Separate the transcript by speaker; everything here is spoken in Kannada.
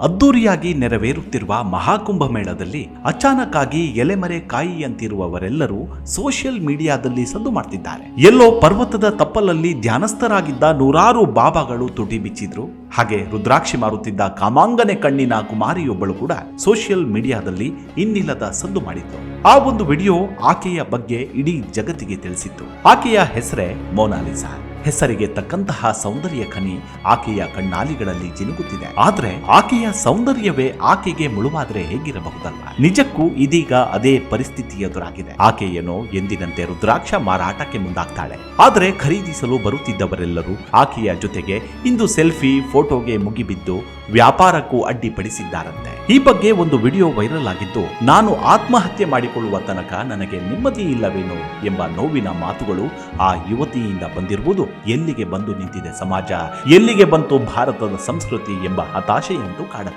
Speaker 1: ಅದ್ದೂರಿಯಾಗಿ ನೆರವೇರುತ್ತಿರುವ ಮಹಾಕುಂಭ ಮೇಳದಲ್ಲಿ ಅಚಾನಕಾಗಿ ಎಲೆಮರೆ ಕಾಯಿಯಂತಿರುವವರೆಲ್ಲರೂ ಸೋಷಿಯಲ್ ಮೀಡಿಯಾದಲ್ಲಿ ಸದ್ದು ಮಾಡ್ತಿದ್ದಾರೆ. ಎಲ್ಲೋ ಪರ್ವತದ ತಪ್ಪಲಲ್ಲಿ ಧ್ಯಾನಸ್ಥರಾಗಿದ್ದ ನೂರಾರು ಬಾಬಾಗಳು ತುಟಿ ಬಿಚ್ಚಿದ್ರು. ಹಾಗೆ ರುದ್ರಾಕ್ಷಿ ಮಾರುತ್ತಿದ್ದ ಕಾಮಾಂಗನೆ ಕಣ್ಣಿನ ಕುಮಾರಿಯೊಬ್ಬಳು ಕೂಡ ಸೋಷಿಯಲ್ ಮೀಡಿಯಾದಲ್ಲಿ ಇನ್ನಿಲ್ಲದ ಸದ್ದು ಮಾಡಿತ್ತು ಆ ಒಂದು ವಿಡಿಯೋ ಆಕೆಯ ಬಗ್ಗೆ ಇಡೀ ಜಗತ್ತಿಗೆ ತಿಳಿಸಿತ್ತು. ಆಕೆಯ ಹೆಸರೇ ಮೋನಾಲಿಸಾ. ಹೆಸರಿಗೆ ತಕ್ಕಂತಹ ಸೌಂದರ್ಯ ಖನಿ ಆಕೆಯ ಕಣ್ಣಾಲಿಗಳಲ್ಲಿ ಜಿನುಗುತ್ತಿದೆ. ಆದ್ರೆ ಆಕೆಯ ಸೌಂದರ್ಯವೇ ಆಕೆಗೆ ಮುಳುವಾದ್ರೆ ಹೇಗಿರಬಹುದಲ್ಲ? ನಿಜಕ್ಕೂ ಇದೀಗ ಅದೇ ಪರಿಸ್ಥಿತಿ ಎದುರಾಗಿದೆ. ಆಕೆಯೇನೋ ಎಂದಿನಂತೆ ರುದ್ರಾಕ್ಷ ಮಾರಾಟಕ್ಕೆ ಮುಂದಾಗ್ತಾಳೆ. ಆದ್ರೆ ಖರೀದಿಸಲು ಬರುತ್ತಿದ್ದವರೆಲ್ಲರೂ ಆಕೆಯ ಜೊತೆಗೆ ಇಂದು ಸೆಲ್ಫಿ, ಫೋಟೋಗೆ ಮುಗಿಬಿದ್ದು ವ್ಯಾಪಾರಕ್ಕೂ ಅಡ್ಡಿಪಡಿಸಿದ್ದಾರಂತೆ. ಈ ಬಗ್ಗೆ ಒಂದು ವಿಡಿಯೋ ವೈರಲ್ ಆಗಿದ್ದು, ನಾನು ಆತ್ಮಹತ್ಯೆ ಮಾಡಿಕೊಳ್ಳುವ ತನಕ ನನಗೆ ನೆಮ್ಮದಿ ಇಲ್ಲವೇನೋ ಎಂಬ ನೋವಿನ ಮಾತುಗಳು ಆ ಯುವತಿಯಿಂದ ಬಂದಿರುವುದು ಎಲ್ಲಿಗೆ ಬಂದು ನಿಂತಿದೆ ಸಮಾಜ? ಎಲ್ಲಿಗೆ ಬಂತು ಭಾರತದ ಸಂಸ್ಕೃತಿ ಎಂಬ ಹತಾಶೆಯಂತೂ ಕಾಡುತ್ತೆ.